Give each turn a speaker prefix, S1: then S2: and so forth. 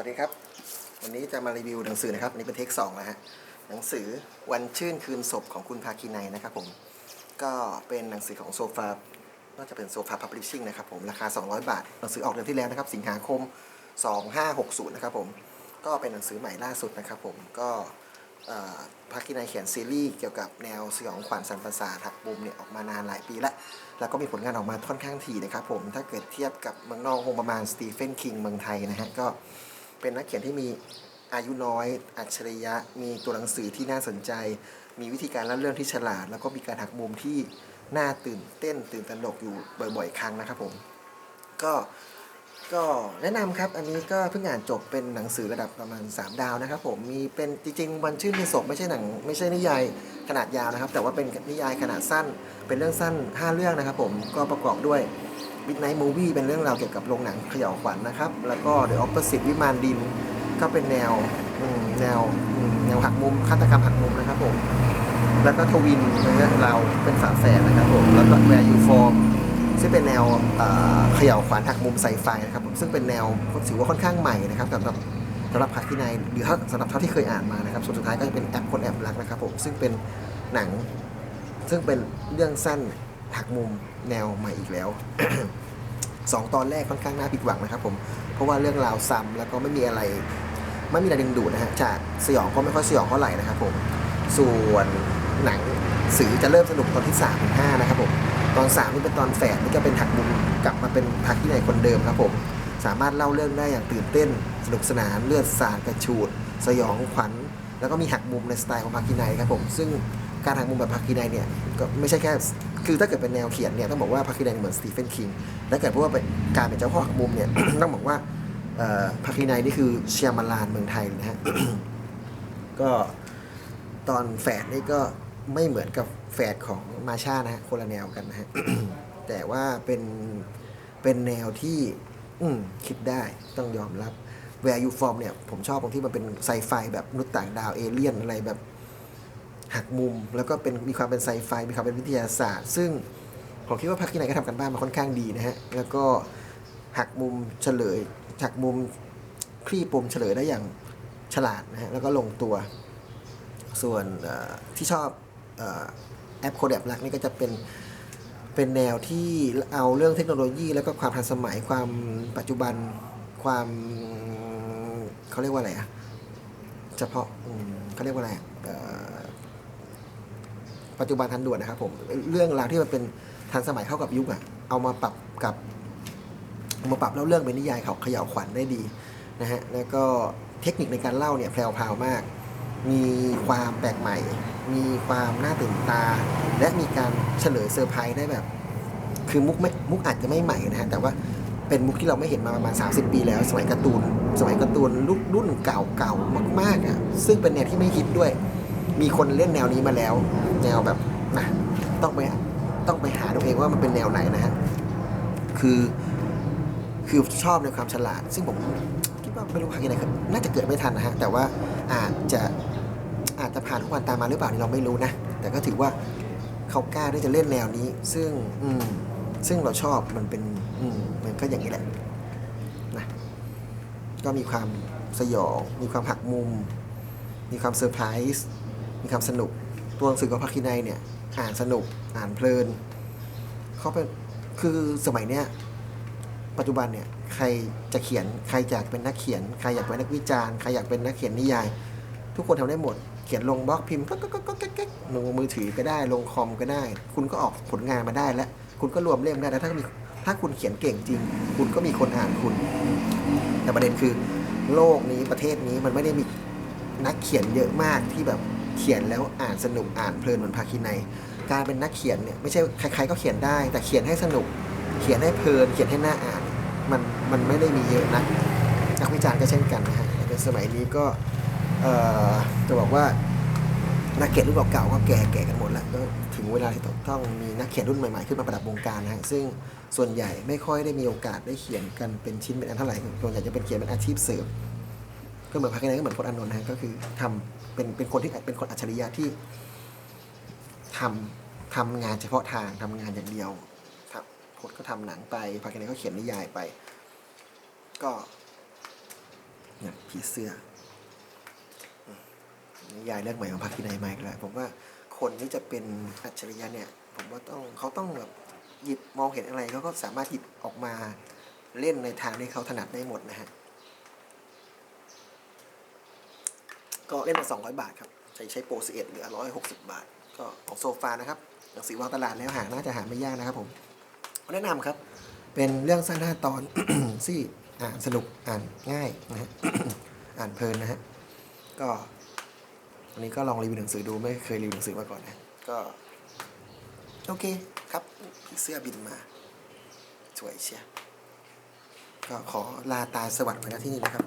S1: วัสดีครับ วันนี้จะมารีวิวหนังสือนะครับ อันนี้เป็นเทคสองนะฮะ หนังสือวันชื่นคืนศพของคุณภาคีนัยนะครับผม ก็เป็นหนังสือของโซฟา น่าจะเป็นโซฟาพับลิชชิ่งนะครับผม ราคา 200 บาท หนังสือออกเดือนที่แล้วนะครับ สิงหาคม 2560 นะครับผม ก็เป็นหนังสือใหม่ล่าสุดนะครับผม ก็ภาคีนัยเขียนซีรีส์เกี่ยวกับแนวสยองขวัญสันประสาทหักมุมเนี่ยออกมานานหลายปีแล้ว แล้วก็มีผลงานออกมาค่อนข้างถี่นะครับผม ถ้าเกิดเทียบกับเมืองนอกคงประมาณสตีเฟนคิงเมืองไทยนะฮะ ก็ เป็นนักเขียนที่มีอายุน้อย อัจฉริยะ มีตัวหนังสือที่น่าสนใจ มีวิธีการเล่าเรื่องที่ฉลาด แล้วก็มีการหักมุมที่น่าตื่นเต้น ตื่นตระหนกอยู่บ่อย ๆ ครั้งนะครับผม ก็ก็แนะนำครับ อันนี้ก็เพิ่งอ่านจบเป็นหนังสือระดับประมาณ 3 ดาวนะครับ ผมมีเป็นจริงๆวันชื่นในศพไม่ใช่หนังไม่ใช่นิยายขนาดยาวนะครับ แต่ว่าเป็นนิยายขนาดสั้น เป็นเรื่องสั้น 5 เรื่องนะครับ ผมก็ประกอบด้วย Midnight Movie เป็นเรื่องราวเกี่ยวกับโรงหนังเขย่าวขวัญนะครับ แล้วก็ The Opposite วิมานดิน ก็เป็นแนวแนวแนวหักมุมฆาตกรรมหักมุมนะครับผมแล้วก็ทวินเรื่องเราเป็นฝาแฝดนะครับผมแล้วก็ Where You Fall ซึ่งเป็นแนวเอ่อเขย่าวขวัญหักมุมไซไฟนะครับผมซึ่งเป็นแนวถือว่าค่อนข้างใหม่นะครับสำหรับสำหรับพักที่ในหรือถ้าสำหรับเท่าที่เคยอ่านมานะครับส่วนสุดท้ายก็จะเป็นแอปคนแอบรักนะครับผมซึ่งเป็นหนังซึ่งเป็นเรื่องสั้น หักมุมแนวใหม่อีกแล้วสองตอนแรกค่อนข้างน่าผิดหวังนะครับผมเพราะว่าเรื่องราวซ้ำแล้วก็ไม่มีอะไรไม่มีอะไรดึงดูดนะฮะจากสยองก็ไม่ค่อยสยองเท่าไหร่นะครับผมส่วนหนังสือจะเริ่มสนุกตอนที่3ามถึงห้านะครับผมตอน3นี่เป็นตอนแฝดนี่ก็เป็นหักมุมกลับมาเป็นพักที่ในคนเดิมครับผมสามารถเล่าเรื่องได้อย่างตื่นเต้น สนุกสนานเลือดสาดกระฉูด สยองขวัญ แล้วก็มีหักมุมในสไตล์ของพักกินัยครับผม ซึ่ง การหักมุมแบบพักกินัยเนี่ยก็ไม่ใช่แค่คือถ้าเกิดเป็นแนวเขียนเนี่ยต้องบอกว่าพักกินัยเหมือนสตีเฟนคิงและเกิดเพราะว่าเป็นการเป็นเจ้าพ่อหักมุมเนี่ยต้องบอกว่าเอ่อภาคีไนนี่คือเชียร์มาลานเมืองไทยนะฮะก็ตอนแฝดนี่ก็ไม่เหมือนกับแฝดของมาชานะฮะคนละแนวกันนะฮะแต่ว่าเป็นเป็นแนวที่อืคิดได้ต้องยอมรับแวร์ยูฟอร์มเนี่ยผมชอบตรงที่มันเป็นไซไฟแบบนุษย์ต่างดาวเอเลี่ยนอะไรแบบ หักมุม แล้วก็เป็นมีความเป็นไซไฟมีความเป็นวิทยาศาสตร์ ซึ่งผมคิดว่าพักที่ไหนก็ทำกันบ้านมาค่อนข้างดีนะฮะแล้วก็หักมุมเฉลยหักมุมคลี่ปมเฉลยได้อย่างฉลาดนะฮะแล้วก็ลงตัว ส่วนที่ชอบออแอปโคดแอปลักนี่ก็จะเป็นเป็นแนวที่เอาเรื่องเทคโนโลยี แล้วก็ความทันสมัยความปัจจุบันความเขาเรียกว่าอะไรอะเฉพาะเขาเรียกว่าอะไรอ ปัจจุบันทันด่วนนะครับผมเรื่องราวที่มันเป็นทันสมัยเข้ากับยุคอะเอามาปรับกับเอามาปรับเล่าเรื่องเป็นนิยายเขาเขย่าวขวัญได้ดีนะฮะแล้วก็เทคนิคในการเล่าเนี่ยแพรวพราวมาก มีความแปลกใหม่ มีความน่าตื่นตา และมีการเฉลยเซอร์ไพรส์ได้แบบ คือมุกไม่มุกอาจจะไม่ใหม่นะฮะแต่ว่าเป็นมุกที่เราไม่เห็นมาประมาณ 30 ปีแล้ว สมัยการ์ตูน สมัยการ์ตูนรุ่นเก่าเก่ามากๆอะซึ่งเป็นแนวที่ไม่ฮิตด้วย มีคนเล่นแนวนี้มาแล้ว แนวแบบนะต้องไปต้องไปหาดูเองว่ามันเป็นแนวไหนนะฮะคือคือชอบในความฉลาด ซึ่งผมคิดว่าไม่รู้พักยังไงครับน่าจะเกิดไม่ทันนะฮะแต่ว่าอาจจะอาจจะผ่านทุกวันตามมาหรือเปล่านี่เราไม่รู้นะแต่ก็ถือว่าเขากล้าที่จะเล่นแนวนี้ ซึ่งอืมซึ่งเราชอบมันเป็นอืมมันก็อย่างนี้แหละนะก็มีความสยอง มีความหักมุม มีความเซอร์ไพรส์ มีความสนุก ตัวหนังสือของพักคินัยเนี่ย อ่านสนุก อ่านเพลิน เขาเป็น คือสมัยเนี้ย ปัจจุบันเนี่ย ใครจะเขียน ใครอยากเป็นนักเขียน ใครอยากเป็นนักวิจารณ์ ใครอยากเป็นนักเขียนนิยาย ทุกคนทำได้หมด เขียนลงบล็อกพิมพ์ก็ก็ก็ก็ก็ลงมือถือก็ได้ ลงคอมก็ได้ คุณก็ออกผลงานมาได้แล้ว คุณก็รวมเล่มได้แล้วถ้ามี ถ้าคุณเขียนเก่งจริง คุณก็มีคนอ่านคุณ แต่ประเด็นคือ โลกนี้ประเทศนี้มันไม่ได้มีนักเขียนเยอะมากที่แบบ เขียนแล้วอ่านสนุกอ่านเพลินเหมือนภาคีในยการเป็นนักเขียนเนี่ยไม่ใช่ใครๆก็เขียนได้ แต่เขียนให้สนุก เขียนให้เพลิน เขียนให้น่าอ่าน มันมันไม่ได้มีเยอะนะนักวิจารณ์ก็เช่นกันนะฮะในสมัยนี้ก็จะบอกว่านักเขียนรุ่นเก่าๆก็แก่แก่กันหมดแล้วก็ถึงเวลาที่ต้องมีนักเขียนรุ่นใหม่ๆขึ้นมาประดับวงการนะฮะซึ่งส่วนใหญ่ไม่ค่อยได้มีโอกาสได้เขียนกันเป็นชิ้นเป็นอันเท่าไหร่ส่วนใหญ่จะเป็นเขียนเป็นอาชีพเสริม ก็เหมือนพักนั้นก็เหมือนพจน์อานนท์นะฮะก็คือทำเป็นเป็นคนที่เป็นคนอัจฉริยะที่ทำทำงานเฉพาะทางทำงานอย่างเดียวครับพจน์ก็ทำหนังไปพักนั้นก็เขียนนิยายไป ก็เนี่ยผีเสื้อนิยายเรื่องใหม่ของภาคีในไมค์แล้วผมว่าคนที่จะเป็นอัจฉริยะเนี่ย ผมว่าต้องเขาต้องแบบหยิบมองเห็นอะไรเขาก็สามารถหยิบออกมาเล่นในทางที่เขาถนัดได้หมดนะฮะ ก็เล่นมา200 บาทครับ ใช้ใช้โปร11เหลือ 160 บาท ก็ของโซฟานะครับหนังสือวางตลาดแล้วหาน่าจะหาไม่ยากนะครับผมแนะนำครับ เป็นเรื่องสั้นห้าตอนที่อ่านสนุกอ่านง่ายนะฮะอ่านเพลินนะฮะก็วันนี้ก็ลองรีวิวหนังสือดูไม่เคยรีวิวหนังสือมาก่อนนะก็โอเคครับเสื้อบินมาสวยเชียก็ขอลาตาสวัสดิ์ไว้ณที่นี่นะครับ